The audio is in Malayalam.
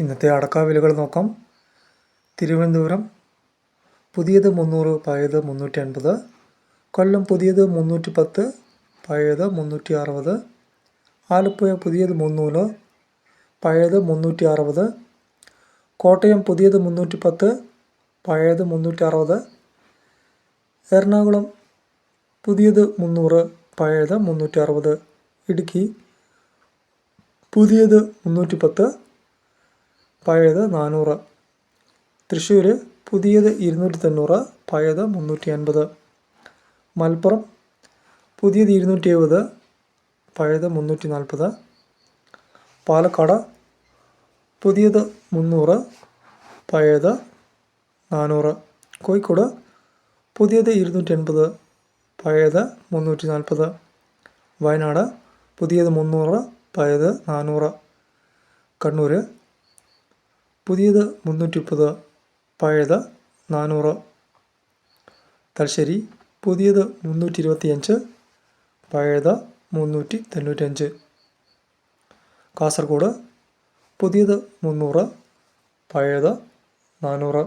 ഇന്നത്തെ അടക്ക വിലകൾ നോക്കാം. തിരുവനന്തപുരം പുതിയത് മുന്നൂറ് പഴയത് മുന്നൂറ്റി അൻപത് കൊല്ലം പുതിയത് മുന്നൂറ്റി പത്ത് പഴയത് മുന്നൂറ്റി അറുപത് ആലപ്പുഴ പുതിയത് മുന്നൂറ് പഴയത് മുന്നൂറ്റി അറുപത് കോട്ടയം പുതിയത് മുന്നൂറ്റി പത്ത് പഴയത് മുന്നൂറ്റി അറുപത് എറണാകുളം പുതിയത് മുന്നൂറ് പഴയത് മുന്നൂറ്റി അറുപത് ഇടുക്കി പുതിയത് മുന്നൂറ്റി പത്ത് പഴയത് നാനൂറ്. തൃശ്ശൂർ പുതിയത് ഇരുന്നൂറ്റി തൊണ്ണൂറ് പഴയത് മുന്നൂറ്റി അൻപത് മലപ്പുറം പുതിയത് ഇരുന്നൂറ്റി എഴുപത് പഴയത് മുന്നൂറ്റി നാൽപ്പത് പാലക്കാട് പുതിയത് മുന്നൂറ് പഴയത് നാനൂറ്. കോഴിക്കോട് പുതിയത് ഇരുന്നൂറ്റി എൺപത് പഴയത് മുന്നൂറ്റി നാൽപ്പത് വയനാട് പുതിയത് മുന്നൂറ് പഴയത് നാനൂറ്. കണ്ണൂർ പുതിയത് മുന്നൂറ്റി മുപ്പത് പഴയത് നാനൂറ്. തലശ്ശേരി പുതിയത് മുന്നൂറ്റി ഇരുപത്തിയഞ്ച് പഴയത് മുന്നൂറ്റി തൊണ്ണൂറ്റഞ്ച് കാസർഗോഡ് പുതിയത് മുന്നൂറ് പഴയത് നാനൂറ്.